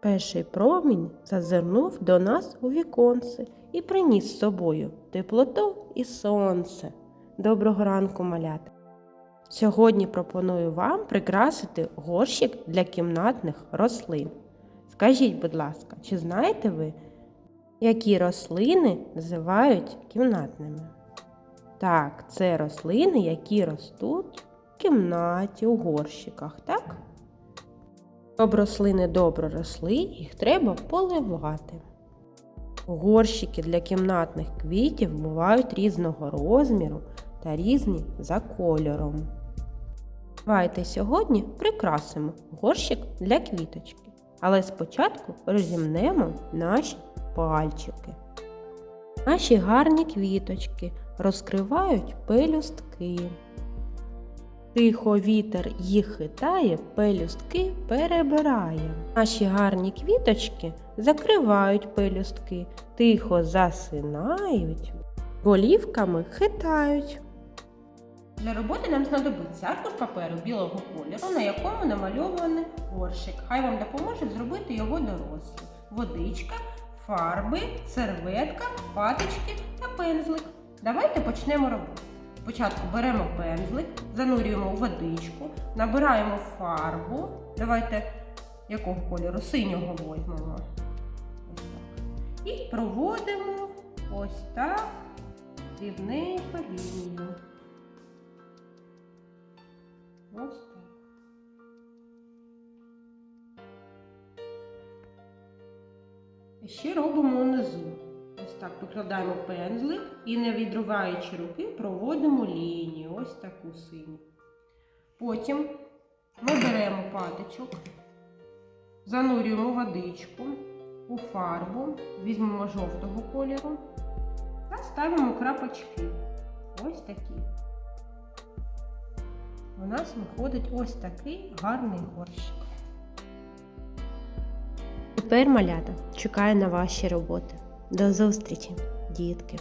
Перший промінь зазирнув до нас у віконце і приніс з собою теплоту і сонце. Доброго ранку, малята! Сьогодні пропоную вам прикрасити горщик для кімнатних рослин. Скажіть, будь ласка, чи знаєте ви, які рослини називають кімнатними? Так, це рослини, які ростуть в кімнаті, у горщиках, так? Щоб рослини добре росли, їх треба поливати. Горщики для кімнатних квітів бувають різного розміру та різні за кольором. Давайте сьогодні прикрасимо горщик для квіточки. Але спочатку розімнемо наші пальчики. Наші гарні квіточки розкривають пелюстки. Тихо вітер їх хитає, пелюстки перебирає. Наші гарні квіточки закривають пелюстки, тихо засинають, голівками хитають. Для роботи нам знадобиться аркуш паперу білого кольору, на якому намальований горщик. Хай вам допоможе зробити його дорослий. Водичка, фарби, серветка, паточки та пензлик. Давайте почнемо роботу. Спочатку беремо пензлик, занурюємо у водичку, набираємо фарбу. Давайте якого кольору? Синього так. І проводимо ось так рівненько лінію. Ось так. І ще робимо унизу. Ось так викладаємо пензлик і, не відриваючи руки, проводимо лінію. Ось таку синю. Потім ми беремо патичок, занурюємо водичку у фарбу, візьмемо жовтого кольору та ставимо крапочки. Ось такі. У нас виходить ось такий гарний горщик. Тепер малята чекаю на ваші роботи. До зустрічі, дітки!